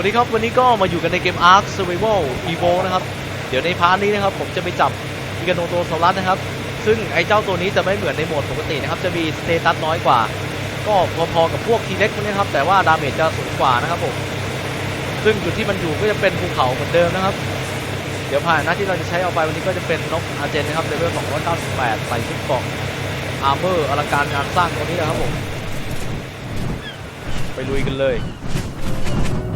วัสดีครับวันนี้ก็มาอยู่กันในเกม Ark Survival Evo นะครับ เดี๋ยวในพาร์ทนี้นะครับ ผมจะไปจับพิกาโนโตซอรัสนะครับ ซึ่งไอ้เจ้าตัวนี้จะไม่เหมือนในโหมดปกตินะครับ จะมีสเตตัสน้อยกว่า ก็พอๆกับพวกทีเล็กพวกนี้ครับ แต่ว่าดาเมจจะสูงกว่านะครับผมซึ่งจุดที่มันอยู่ก็จะเป็นภูเขาเหมือนเดิมนะครับ เดี๋ยวผ่านหน้าที่เราจะใช้เอาไปวันนี้ก็จะเป็นนกอาเจนนะครับเลเวล298ใส่ชุดเกราะอาร์เมอร์อลังการงานสร้างตัวนี้นะครับผมไปลุยกันเลย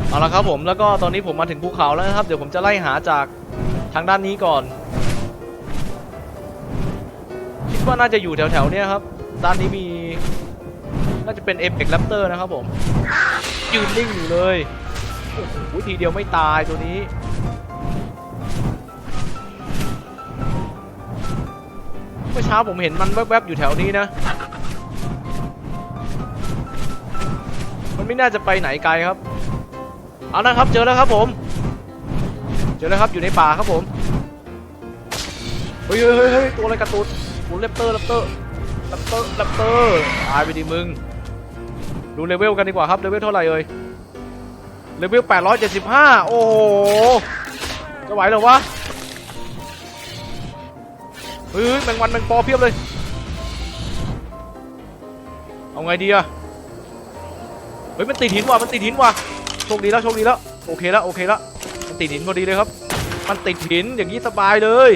เอาละครับผมแล้วก็ตอนนี้ผมมาถึงภูเขาแล้วนะครับ เดี๋ยวผมจะไล่หาจากทางด้านนี้ก่อน คิดว่าน่าจะอยู่แถวๆเนี้ยครับ ด้านนี้มี น่าจะเป็นเอ e ป r ร p เตอร์นะครับผม ยืนนิ่งอยู่เลยโอ้โหทีเดียวไม่ตายตัวนี้ เมื่อเช้าผมเห็นมันแวบๆอยู่แถวนี้นะ มันไม่น่าจะไปไหนไกลครับ เอานะครับเจอแล้วครับผม เจอแล้วครับอยู่ในป่าครับผมเฮ้ยเฮ้ยเฮ้ยตัวอะไรกระตุนโอ้เลปเตอร์เลปเตอร์เลปเตอร์เลปเตอร์ตายไปดิมึง ดูเลเวลกันดีกว่าครับเลเวลเท่าไหร่เอ่ยเลเวล875 โอ้โหจะไหวหรอวะเฮ้ยเฮ้ยแมงวันแมงปอเพียบเลย เอาไงดีอะเฮ้ยมันติดหินว่ะมันติดหินว่ะ คดีแล้วโชคดีแล้วโอเคแล้วโอเคแล้วมันติดหินพอดีเลยครับ มันติดหินอย่างนี้สบายเลย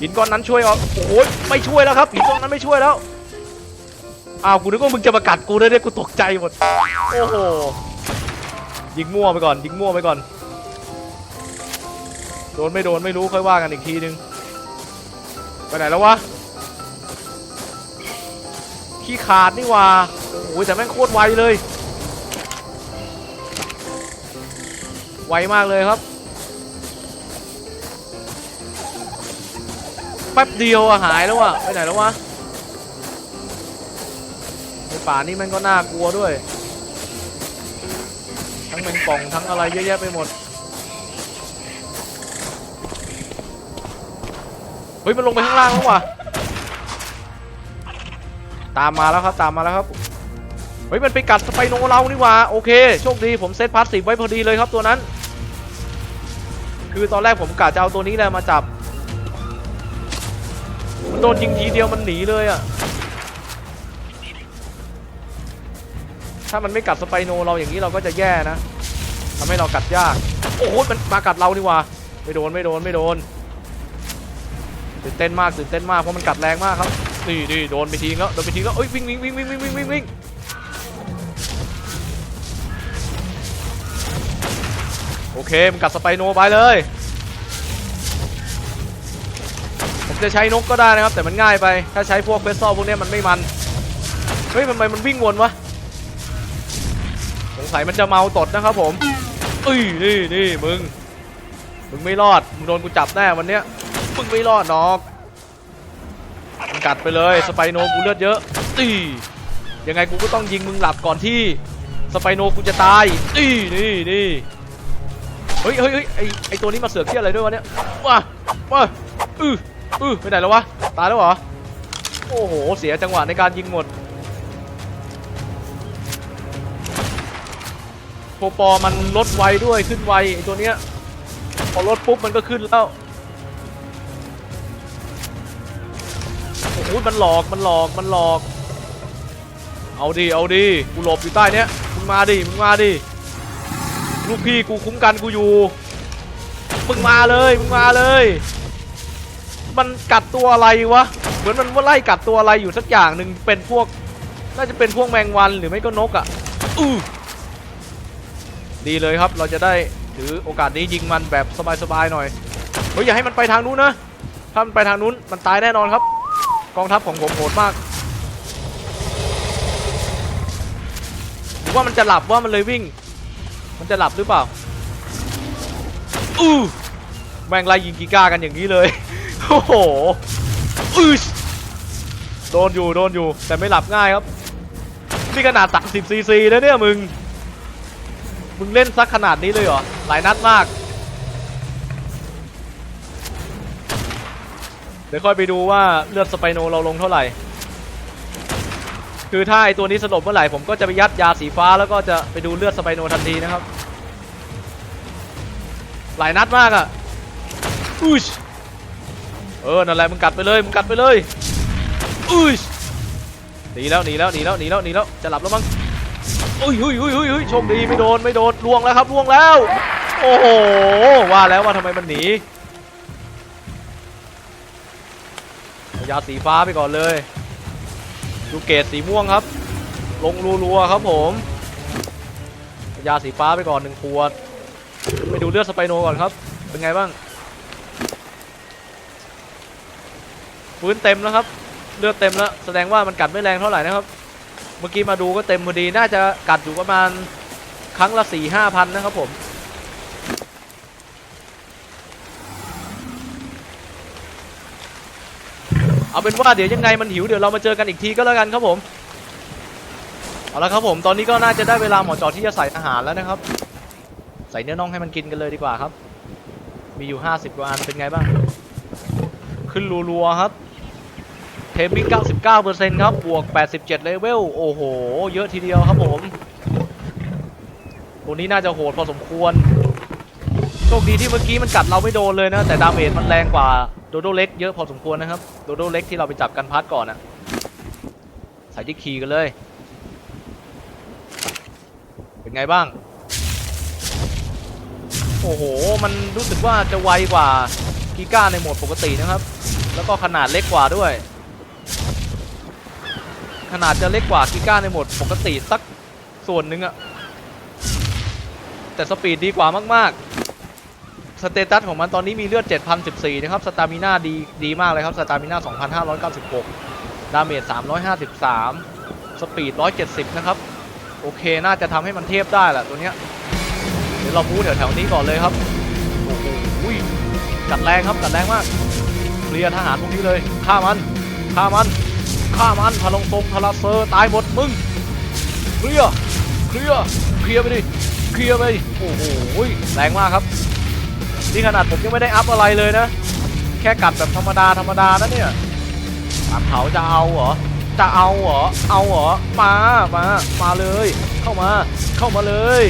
หินก้อนนั้นช่วยออกโอ้ยไม่ช่วยแล้วครับหินก้อนนั้นไม่ช่วยแล้วอ้าวกูนึกว่ามึงจะมากัดกูเลยเนี่ยกูตกใจหมดโอ้โหยิงมั่วไปก่อนยิงมั่วไปก่อน โดนไม่โดนไม่รู้ค่อยว่ากันอีกทีนึงไปไหนแล้ววะขี้ขาดนี่ว่าโอ้โหแต่แม่งโคตรไวเลย ไวมากเลยครับแป๊บเดียวอะหายแล้วอะไปไหนแล้ววะในป่านี้มันก็น่ากลัวด้วย ทั้งแมงป่องทั้งอะไรเยอะแยะไปหมดเฮ้ยมันลงไปข้างล่างแล้ววะตามมาแล้วครับตามมาแล้วครับเฮ้ยมันไปกัดสไปโนเรานี่ว่าโอเคโชคดีผมเซตพาสซีฟไว้พอดีเลยครับตัวนั้น คือตอนแรกผมกะจะเอาตัวนี้แหละมาจับ มันโดนยิงทีเดียวมันหนีเลยอะถ้ามันไม่กัดสไปโนเราอย่างนี้เราก็จะแย่นะทำให้เรากัดยาก โอ้โหมันมากัดเรานี่หว่าไม่โดนไม่โดนไม่โดนตื่นเต้นมากตื่นเต้นมากเพราะมันกัดแรงมากครับ นี่นี่โดนไปทีแล้วโดนไปทีแล้วเอ้ยวิ่งวิ่งวิ่งวิ่งวิ่งวิ่งวิ่ง โอเคมันกัดสไปโนไปเลย ผมจะใช้นกก็ได้นะครับ แต่มันง่ายไป ถ้าใช้พวกเฟสซอลพวกเนี้ยมันไม่มัน เฮ้ยทำไมมันวิ่งวนวะ สงสัยมันจะเมาตดนะครับผมเอ้ยนี่นี่มึง มึงไม่รอด มึงโดนกูจับแน่วันเนี้ย มึงไม่รอดนอกมึงกัดไปเลยสไปโนกูเลือดเยอะตียังไงกูก็ต้องยิงมึงหลับก่อนที่สไปโนกูจะตายตีนี่นี่ เฮ้ยเฮ้ยเฮ้ยไอไอตัวนี้มาเสือกเที่ยอะไรด้วยวะเนี่ยว้าว้าอืออือไปไหนแล้ววะ ตายแล้วเหรอ โอ้โห เสียจังหวะในการยิงหมดโปรปอมันลดไวด้วยขึ้นไวไอตัวเนี้ย พอลดปุ๊บมันก็ขึ้นแล้ว โอ้โหมันหลอกมันหลอกมันหลอก เอาดิเอาดิกูหลบอยู่ใต้เนี้ยมึงมาดิมึงมาดิ ลูกพี่กูคุ้มกันกูอยู่ มึงมาเลย มึงมาเลย มันกัดตัวอะไรวะ เหมือนมันว่าไล่กัดตัวอะไรอยู่สักอย่างหนึ่งเป็นพวก น่าจะเป็นพวกแมงวันหรือไม่ก็นกอะ่ะอู้ดีเลยครับ เราจะได้ถือโอกาสนี้ยิงมันแบบสบายๆหน่อย เฮ้ยอย่าให้มันไปทางนู้นนะ ถ้ามันไปทางนู้นมันตายแน่นอนครับ กองทัพของผมโหดมากหรือว่ามันจะหลับว่ามันเลยวิ่ง มันจะหลับหรือเปล่าอู้แม่งไล่ยิงกีก้ากันอย่างนี้เลยโอ้โหอือโดนอยู่โดนอยู่แต่ไม่หลับง่ายครับนี่ขนาดตักสิบซีซีแล้วเนี่ยมึง มึงเล่นซักขนาดนี้เลยเหรอ หลายนัดมาก เดี๋ยวค่อยไปดูว่าเลือดสไปโนเราลงเท่าไหร่ คือถ้าไอตัวนี้สลบเมื่อไหร่ผมก็จะไปยัดยาสีฟ้าแล้วก็จะไปดูเลือดสไปโนทันทีนะครับ หลายนัดมากอะอุ้ยเออนั่นแหละมึงกัดไปเลยมึงกัดไปเลยอุ้ยหนีแล้วหนีแล้วหนีแล้วหนีแล้วหนีแล้วจะหลับแล้วมั้งอุ้ยอุ้ยอุ้ยอุ้ยอุ้ยโชคดีไม่โดนไม่โดนล่วงแล้วครับล่วงแล้ว โอ้โหว่าแล้วว่าทำไมมันหนียาสีฟ้าไปก่อนเลย ดูเกตสีม่วงครับ ลงรัวๆครับผมยาสีฟ้าไปก่อนหนึ่งขวด ไปดูเลือดสไปโนก่อนครับ เป็นไงบ้างฟื้นเต็มแล้วครับ เลือดเต็มแล้วแสดงว่ามันกัดไม่แรงเท่าไหร่นะครับ เมื่อกี้มาดูก็เต็มพอดีน่าจะกัดอยู่ประมาณครั้งละสี่ห้าพันนะครับผม เอาเป็นว่าเดี๋ยวยังไงมันหิวเดี๋ยวเรามาเจอกันอีกทีก็แล้วกันครับผมเอาละครับผมตอนนี้ก็น่าจะได้เวลาหมอจอที่จะใส่อาหารแล้วนะครับ ใส่เนื้อน่องให้มันกินกันเลยดีกว่าครับ มีอยู่ 50กว่าอันเป็นไงบ้าง ขึ้นรัวๆครับเทมมิ่ง99%ครับบวก 87เลเวลโอ้โห เยอะทีเดียวครับผมตัวนี้น่าจะโหดพอสมควร โชคดีที่เมื่อกี้มันกัดเราไม่โดนเลยนะ แต่ดาเมจมันแรงกว่า โดโดเล็กเยอะพอสมควรนะครับ โดโดเล็กที่เราไปจับกันพัดก่อนอะใส่ที่คีกันเลย เป็นไงบ้าง โอ้โห มันรู้สึกว่าจะไวกว่ากีก้าในโหมดปกตินะครับ แล้วก็ขนาดเล็กกว่าด้วย ขนาดจะเล็กกว่ากีก้าในโหมดปกติสักส่วนหนึ่งอะแต่สปีดดีกว่ามากๆ สเตตัสของมันตอนนี้มีเลือด 7,014 นะครับ สตามิน่าดีดีมากเลยครับ สตามิน่า 2,596 ดาเมจ 353 สปีด 170 นะครับ โอเค น่าจะทำให้มันเทียบได้แหละตัวเนี้ย เดี๋ยวเราพูดแถวๆนี้ก่อนเลยครับ โอ้โหอุ้ยกัดแรงครับ กัดแรงมาก เคลียร์ทหารพวกนี้เลย ฆ่ามัน ฆ่ามัน ฆ่ามันพลังทรงพลาเซอร์ ตายหมดมึง เคลียร์ เคลียร์ เคลียร์ไปดิ เคลียร์ไป โอ้โห แรงมากครับ นี่ขนาดผมยังไม่ได้อัพอะไรเลยนะ แค่กัดแบบธรรมดาธรรมดานะเนี่ยถามเขาจะเอาเหรอ จะเอาเหรอ เอาเหรอ มา มา มาเลย เข้ามา เข้ามาเลย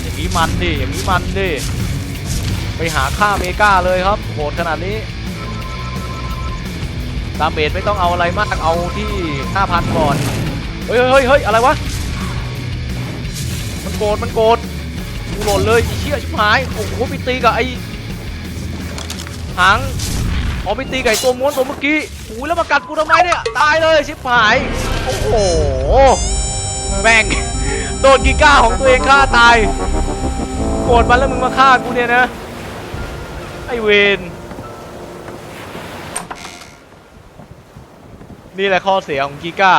อย่างนี้มันดิ อย่างนี้มันดิ ไปหาค่าเมกาเลยครับโหดขนาดนี้ดาเมจไม่ต้องเอาอะไรมาก เอาที่5,000ก่อน เฮ้ยเฮ้ยเฮ้ยอะไรวะ มันโกรธ มันโกรธ กูหล่นเลยเชี่ยชิบหายโอ้โหไปตีกับไอ้หางออกไปตีกับไอ้ตัวม้วนตัวเมื่อกี้โอ้ยแล้วมากัดกูทำไมเนี่ยตายเลยชิบหายโอ้โหแม่งโดนกีก้าของตัวเองฆ่าตายโกรธมันแล้วมึงมาฆ่ากูเนี่ยนะไอเวนนี่แหละข้อเสียของกีก้า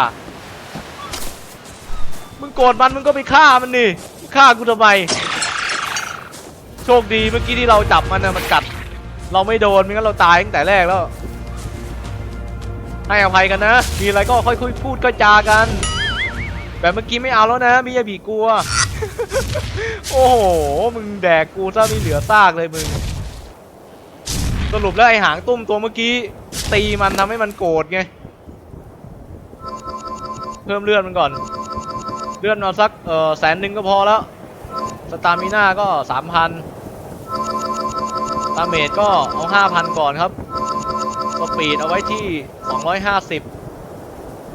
มึงโกรธมันมึงก็ไปฆ่ามันนี่ฆ่ากูทำไม โชคดีเมื่อกี้ที่เราจับมันนะมันกัด เราไม่โดนไม่งั้นเราตายตั้งแต่แรกแล้ว ให้อภัยกันนะ มีอะไรก็ค่อยคุยพูดก็จากัน แบบเมื่อกี้ไม่เอาแล้วนะมิยาบิกลัว โอ้โห มึงแดกกูซะไม่เหลือซากเลยมึง สรุปแล้วไอหางตุ้มตัวเมื่อกี้ ตีมันทำให้มันโกรธไง เพิ่มเลือดมันก่อน เลือดมาสักเออแสนหนึ่งก็พอแล้ว สตามิน่าก็สามพันตาเมจก็เอาห้าพันก่อนครับสปีดเอาไว้ที่สองร้อยห้าสิบ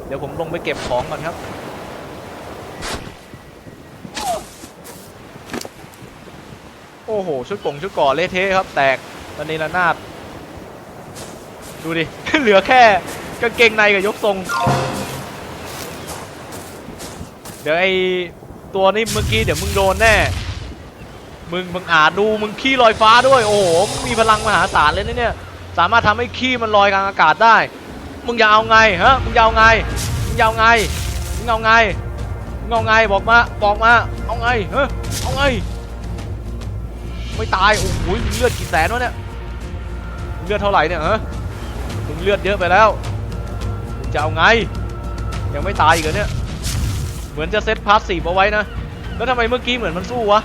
เดี๋ยวผมลงไปเก็บของก่อนครับโอ้โห ชุดกงชุดก่อเละเทะครับ แตกระเนระนาดดูดิ เหลือแค่กางเกงในกับยกทรง เดี๋ยวไอตัวนี้เมื่อกี้เดี๋ยวมึงโดนแน่ มึงมึงอาจดูมึงขี้ลอยฟ้าด้วย โอ้โหมึงมีพลังมหาศาลเลยนะเนี่ย สามารถทำให้ขี้มันลอยกลางอากาศได้ มึงจะเอาไงฮะ มึงจะเอาไง มึงจะเอาไง มึงเอาไง มึงเอาไงบอกมา บอกมา เอาไงเฮ้เอาไง ไม่ตาย โอ้โหเลือดกี่แสนวะเนี่ย เลือดเท่าไหร่เนี่ยฮะ มึงเลือดเยอะไปแล้ว มึงจะเอาไง ยังไม่ตายอีกเหรอเนี่ย เหมือนจะเซตพาสซีฟเอาไว้นะ แล้วทำไมเมื่อกี้เหมือนมันสู้วะ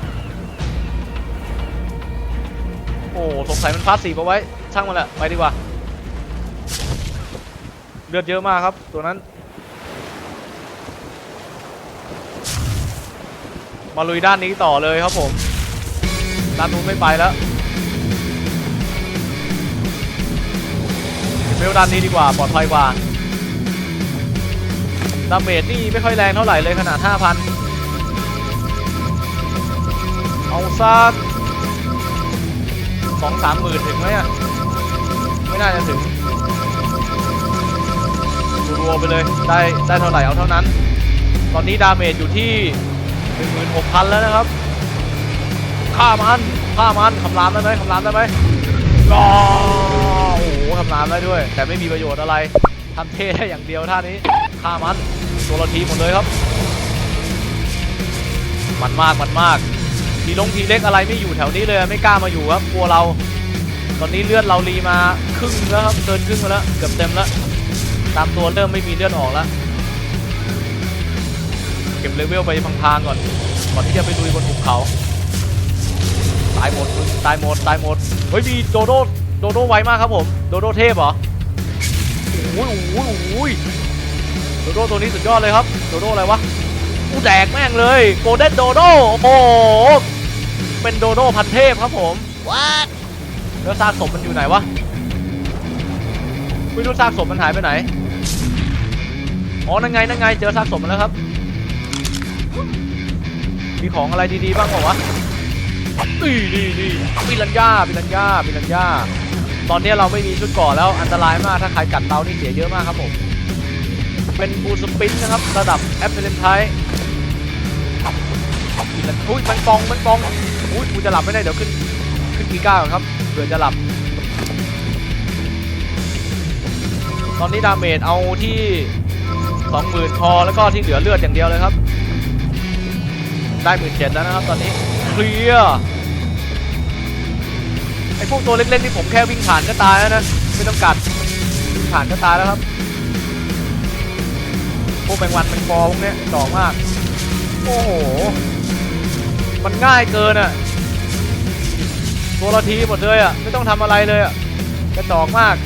โอ้สงสัยมันพาสีเอาไว้ ช่างมันแหละ ไปดีกว่า เลือดเยอะมากครับ ตัวนั้น มาลุยด้านนี้ต่อเลยครับผม ด้านนู้นไม่ไปแล้วเบลด้านนี้ดีกว่า ปลอดภัยกว่า ดาเมจนี่ไม่ค่อยแรงเท่าไหร่เลยขนาด 5,000 เอาสัก สองสามหมื่นถึงไหมอะ ไม่น่าจะถึงรัวไปเลย ได้ได้เท่าไหร่เอาเท่านั้น ตอนนี้ดาเมจอยู่ที่16,000 แล้วนะครับฆ่ามันฆ่ามันคำรามได้ไหมคำรามได้ไหมโอ้โหคำรามได้ด้วย แต่ไม่มีประโยชน์อะไรทำเท่ได้อย่างเดียวท่านี้ฆ่ามันตัวละทีหมดเลยครับ มันมากมันมาก ทีลงทีเล็กอะไรไม่อยู่แถวนี้เลยไม่กล้ามาอยู่ครับกลัวเรา ตอนนี้เลือดเรารีมาครึ่งแล้วครับเกินครึ่งมาแล้วเกือบเต็มแล้วตามตัวเริ่มไม่มีเลือดออกแล้วเก็บเลเวลไปพังๆก่อนก่อนที่จะไปลุยบนภูเขาตายหมดตายหมดตายหมดเฮ้ยมีโดโดโดโดไวมากครับผมโดโดเทพเหรอโอ้ยโอ้ยโอ้ยโดโดตัวนี้สุดยอดเลยครับโดโดอะไรวะ กูแดกแม่งเลยโกลเด้นโดโดโอ้โหเป็นโดโดพันเทพครับผม What? แล้วซากศพมันอยู่ไหนวะไม่รู้ซากศพมันหายไปไหนอ๋อนั่นไงนั่นไงเจอซากศพมันแล้วครับ มีของอะไรดีๆบ้างเปล่าวะนี่นี่นี่ปิรันย่าปิรันย่าปิรันย่าตอนนี้เราไม่มีชุดเก่อแล้วอันตรายมากถ้าใครกัดเตานี่เสียเยอะมากครับผมเป็นบูสปินนะครับระดับแอปเปิลไทยปิรัน อุ้ยมันปองมันปองอุ้ยกูจะหลับไม่ได้เดี๋ยวขึ้นขึ้นกีก้าก่อนครับเผื่อจะหลับ ตอนนี้ดาเมจเอาที่20,000พอแล้วก็ที่เหลือเลือดอย่างเดียวเลยครับ ได้หมื่นเจ็ดแล้วนะครับตอนนี้เคลียร์ไอพวกตัวเล็กๆที่ผมแค่วิ่งผ่านก็ตายแล้วนะไม่ต้องกัดวิ่งผ่านก็ตายแล้วครับพวกแมงวันแมงปอพวกเนี้ยดอกมาก โอ้โห มันง่ายเกินอะตัวละทีหมดเลยอะไม่ต้องทำอะไรเลยอะกระจอกมาก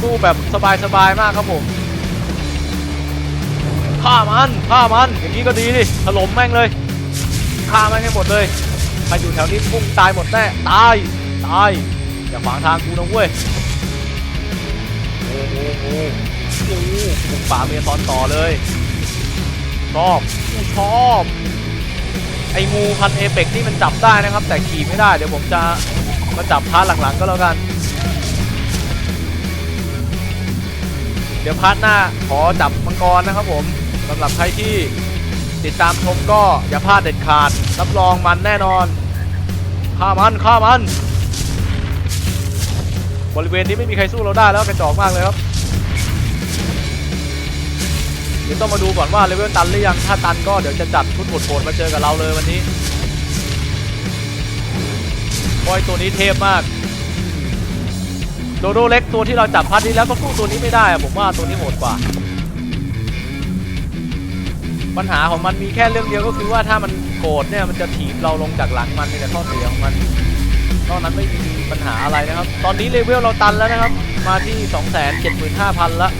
สู้แบบสบายๆมากครับผมฆ่ามันฆ่ามันอย่างนี้ก็ดีดิถล่มแม่งเลยฆ่าแม่งให้หมดเลยใครอยู่แถวนี้พุ่งตายหมดแน่ตายตายอย่าขวางทางกูนะเว้ยโอ้โห บุกป่าเมียตอนต่อเลยชอบชอบ ไอ้งูพันเอเปกนี่มันจับได้นะครับ แต่ขี่ไม่ได้เดี๋ยวผมจะมาจับพาร์ทหลังๆก็แล้วกัน เดี๋ยวพาร์ทหน้าขอจับมังกรนะครับผมสำหรับใครที่ติดตามชมก็อย่าพลาดเด็ดขาดรับรองมันแน่นอนฆ่ามันฆ่ามัน บริเวณนี้ไม่มีใครสู้เราได้แล้วกระจอกมากเลยครับ เดี๋ยวต้องมาดูก่อนว่าเลเวลตันหรือยังถ้าตันก็เดี๋ยวจะจัดชุดโหดๆมาเจอกับเราเลยวันนี้บอยตัวนี้เทพมากโดโดเล็กตัวที่เราจับพัดนี้แล้วก็สู้ตัวนี้ไม่ได้ผมว่าตัวนี้โหดกว่า ปัญหาของมันมีแค่เรื่องเดียวก็คือว่าถ้ามันโกรธเนี่ยมันจะถีบเราลงจากหลังมันนี่แหละข้อเสียของมันนอกนั้นไม่มีปัญหาอะไรนะครับ ตอนนี้เลเวลเราตันแล้วนะครับ มาที่ 275,000ละ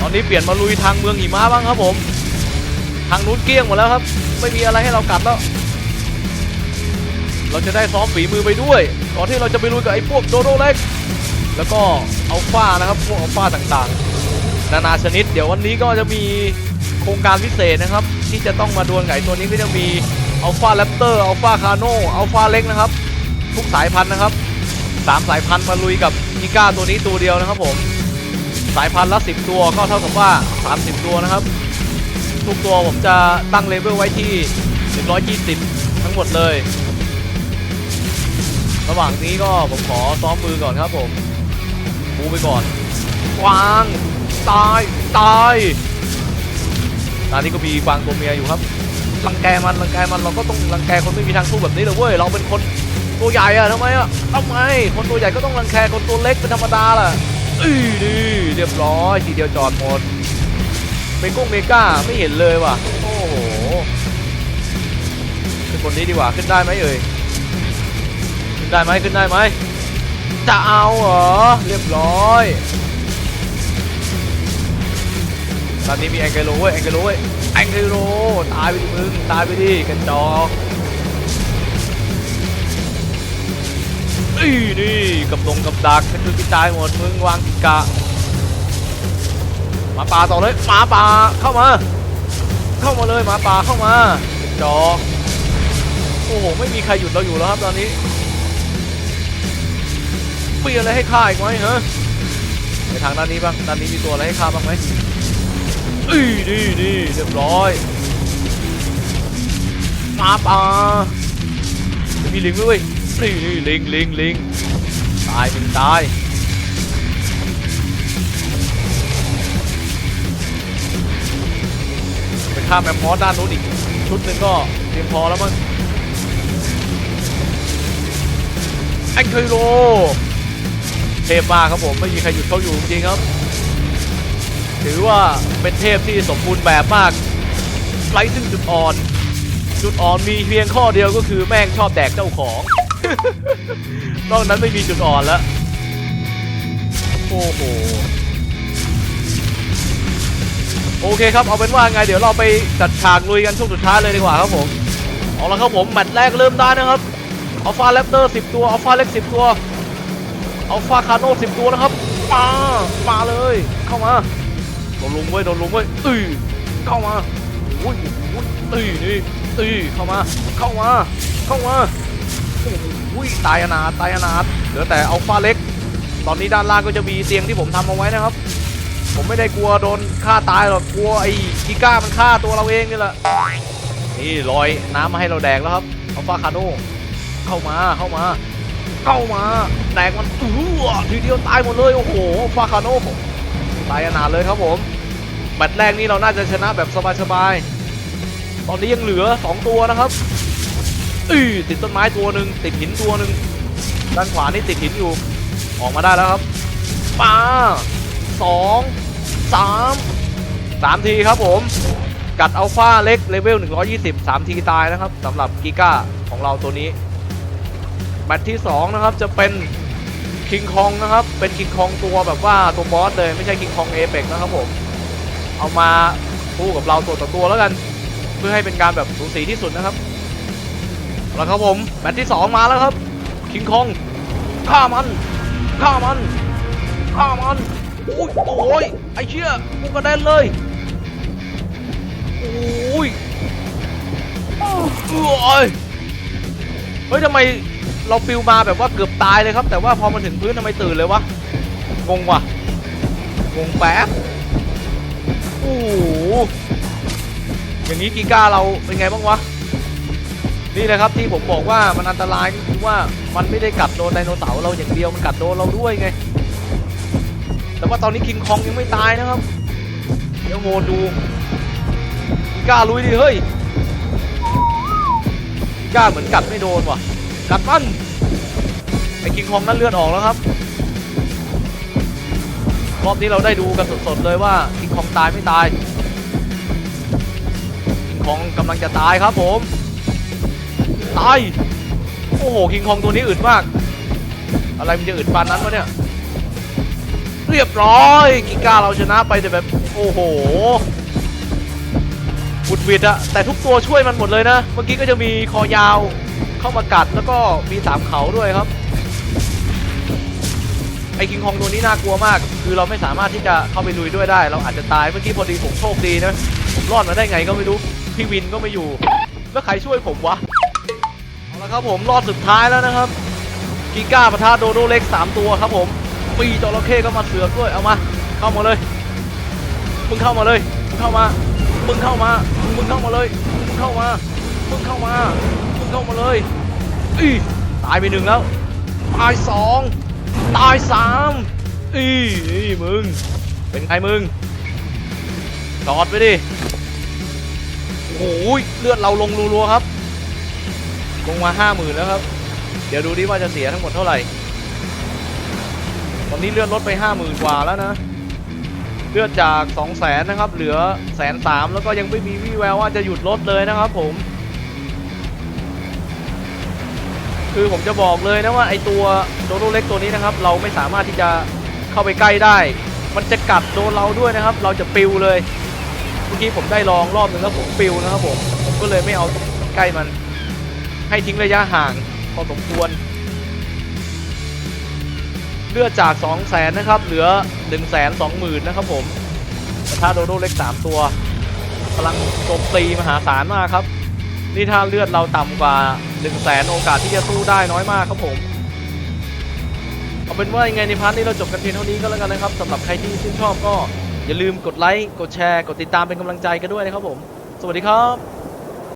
ตอนนี้เปลี่ยนมาลุยทางเมืองหิมะบ้างครับผม ทางนู้นเกลี้ยงหมดแล้วครับ ไม่มีอะไรให้เรากัดแล้ว เราจะได้ซ้อมฝีมือไปด้วยก่อนที่เราจะไปลุยกับไอ้พวกโดโดเล็ก แล้วก็เอาฟ้านะครับพวกเอาฟ้าต่างๆ นานาชนิด เดี๋ยววันนี้ก็จะมีโครงการพิเศษนะครับ ที่จะต้องมาดวลไก่ตัวนี้ก็จะมีอัลฟาแรปเตอร์อัลฟาคาโนอัลฟาเล็กนะครับ ทุกสายพันธุ์นะครับสามสายพันธุ์มาลุยกับอีก้าตัวนี้ตัวเดียวนะครับผม สายพันธุ์ละ 10 ตัวก็เท่ากับว่า 30 ตัวนะครับ ทุกตัวผมจะตั้งเลเวลไว้ที่120 ทั้งหมดเลย ระหว่างนี้ก็ผมขอซ้อมมือก่อนครับผมบูไปก่อนกวางตายตายตอนนี้ก็มีกวางตัวเมียอยู่ครับรังแกมันรังแกมันเราก็ต้องรังแกคนไม่มีทางสู้แบบนี้เลยเว้ยเราเป็นคนตัวใหญ่อะทำไมอะทำไมคนตัวใหญ่ก็ต้องรังแกคนตัวเล็กเป็นธรรมดาล่ะ อือนี่เรียบร้อยทีเดียวจอดหมดเมกุ้งเมก้าไม่เห็นเลยว่ะ โอ้โห ขึ้นบนนี้ดีกว่า ขึ้นได้ไหมเอ่ย ขึ้นได้ไหมขึ้นได้ไหม จะเอาเหรอ เรียบร้อยตอนนี้มีแองเกโลเว้ยแองเกโลเว้ยแองเกโลตายไปดิมึง ตายไปดิกันจอก นี่นี่กับลงกับดักกระจุยกระจายหมดมึงวางกิกะหมาป่าต่อเลยหมาป่าเข้ามา เข้ามาเลยหมาป่าเข้ามาจอโอ้โหไม่มีใครหยุดเราอยู่แล้วครับตอนนี้มีอะไรให้ฆ่าอีกไหมฮะไปทางด้านนี้บ้างด้านนี้มีตัวอะไรให้ฆ่าบ้างไหมอีนี่นี่เรียบร้อยหมาป่ามีลิงด้วย นี่นี่ลิงลิงลิงตายมึงตายไปข้าแมปมอสด้านนู้นอีก ชุดหนึ่งก็เตรียมพอแล้วมั้งแองเคิโรเทพมากครับผมไม่มีใครหยุดเขาอยู่จริงครับ ถือว่าเป็นเทพที่สมบูรณ์แบบมากไร้ซึ่งจุดอ่อน จุดอ่อนมีเพียงข้อเดียวก็คือแม่งชอบแดกเจ้าของ นอกนั้นไม่มีจุดอ่อนแล้วโอ้โหโอเคครับเอาเป็นว่าไงเดี๋ยวเราไปจัดฉากลุยกันช่วงสุดท้ายเลยดีกว่าครับผมเอาละครับผมแมตช์แรกเริ่มได้นะครับอัลฟาแรปเตอร์10ตัวอัลฟาเล็ก10ตัวอัลฟาคาโน่10ตัวนะครับมามาเลยเข้ามาโดนลุมเว้ยโดนลุมเว้ยตีเข้ามาอุ้ยอุ้ยตีนี่ตีเข้ามาเข้ามาเข้ามา อ้ยตายอนาตายอนาถเหลือแต่อัลฟาเล็ก ตอนนี้ด้านล่างก็จะมีเตียงที่ผมทำเอาไว้นะครับ ผมไม่ได้กลัวโดนฆ่าตายหรอกกลัวไอ้กิก้ามันฆ่าตัวเราเองนี่แหละนี่ลอยน้ำมาให้เราแดกแล้วครับอัลฟาคาโนเข้ามาเข้ามา เข้ามาแดกมันอื้อทีเดียวตายหมดเลยโอ้โหอัลฟาคาโนตายอนาเลยครับผมแมตช์แรกนี่เราน่าจะชนะแบบสบายๆตอนนี้ยังเหลือ 2 ตัวนะครับ อือติดต้นไม้ตัวหนึ่งติดหินตัวหนึ่งด้านขวานี่ติดหินอยู่ ออกมาได้แล้วครับมาสองสามสามทีครับผม กัดอัลฟาเล็กเลเวล 120 3 ทีตายนะครับสำหรับกิก้าของเราตัวนี้แมตช์ที่ 2 นะครับ จะเป็นคิงคองนะครับ เป็นคิงคองตัวแบบว่าตัวบอสเลยไม่ใช่คิงคองเอเปกนะครับผม เอามาสู้กับเราตัวต่อตัวแล้วกัน เพื่อให้เป็นการแบบสูสีที่สุดนะครับ เอาละครับผมแมตที่2มาแล้วครับคิงคองฆ่ามันฆ่ามันฆ่ามันโอ้ยโอ้ยไอเชี่ยกูกระเด็นเลยโอ้ยโอ้ยเฮ้ยทำไมเราปิวมาแบบว่าเกือบตายเลยครับ แต่ว่าพอมาถึงพื้นทำไมตื่นเลยวะงงว่ะงงแป๊บโอ้โหอย่างนี้กีก้าเราเป็นไงบ้างวะ นี่เลยครับที่ผมบอกว่ามันอันตรายก็คือว่ามันไม่ได้กัดโดนไดโนเสาร์เราอย่างเดียวมันกัดโดนเราด้วยไง แต่ว่าตอนนี้คิงคองยังไม่ตายนะครับ เดี๋ยวโหดดูกีก้าลุยดิเฮ้ยกีก้าเหมือนกัดไม่โดนว่ะ กัดมันไอ้คิงคองนั้นเลือดออกแล้วครับรอบนี้เราได้ดูกันสดๆเลยว่าคิงคองตายไม่ตายคิงคองกำลังจะตายครับผม ตาย โอ้โห คิงคองตัวนี้อึดมาก อะไรมันจะอึดปานนั้นวะเนี่ย เรียบร้อยกิก้าเราชนะไปแต่แบบ โอ้โหบุดวิดอะแต่ทุกตัวช่วยมันหมดเลยนะ เมื่อกี้ก็จะมีคอยาวเข้ามากัดแล้วก็มีสามเขาด้วยครับ ไอ้คิงคองตัวนี้น่ากลัวมาก คือเราไม่สามารถที่จะเข้าไปลุยด้วยได้ เราอาจจะตายเมื่อกี้พอดีผมโชคดีนะ ผมรอดมาได้ไงก็ไม่รู้ พี่วินก็ไม่อยู่ แล้วใครช่วยผมวะ เอาละครับผมรอบสุดท้ายแล้วนะครับกิก้าปะทะโดโดเล็ก 3 ตัวครับผมปีจระเข้ก็มาเสือกด้วยเอามาเข้ามาเลยมึงเข้ามาเลยมึงเข้ามามึงเข้ามามึงเข้ามาเลยมึงเข้ามามึงเข้ามามึงเข้ามาเลยอีตายไปหนึ่งแล้วตายสองตายสามอีอีมึงเป็นไงมึงจอดไปดิโอ้ยเลือดเราลงรัวๆครับ ลงมาห้าหมื่นแล้วครับ เดี๋ยวดูดิว่าจะเสียทั้งหมดเท่าไหร่ ตอนนี้เลือดลดไปห้าหมื่นกว่าแล้วนะ เลือดจาก2 0 0แสนนะครับ เหลือแสนสามแล้วก็ยังไม่มีวี่แววว่าจะหยุดลดเลยนะครับผม คือผมจะบอกเลยนะว่าไอตัวโดโดเล็กตัวนี้นะครับ เราไม่สามารถที่จะเข้าไปใกล้ได้ มันจะกัดโดนเราด้วยนะครับ เราจะปิวเลย เมื่อกี้ผมได้ลองรอบหนึ่งแล้วผมปิวนะครับผม ผมก็เลยไม่เอาใกล้มัน ให้ทิ้งระยะห่างพอสมควร เลือดจาก 2 0 0แสนนะครับ เหลือ 1 2 0 0 0 0นะครับผมถ้าโดโดเล็ก 3 ตัว พลังโจมตีมหาศาลมากครับ นี่ถ้าเลือดเราต่ำกว่า 1 0 0 0 0แสนโอกาสที่จะสู้ได้น้อยมากครับผมเอาเป็นว่ายังไงในพาร์ทนี้เราจบกันเพียงเท่านี้ก็แล้วกันนะครับสำหรับใครที่ชื่นชอบก็อย่าลืมกดไลค์ กดแชร์ กดติดตามเป็นกำลังใจกันด้วยนะครับผม สวัสดีครับ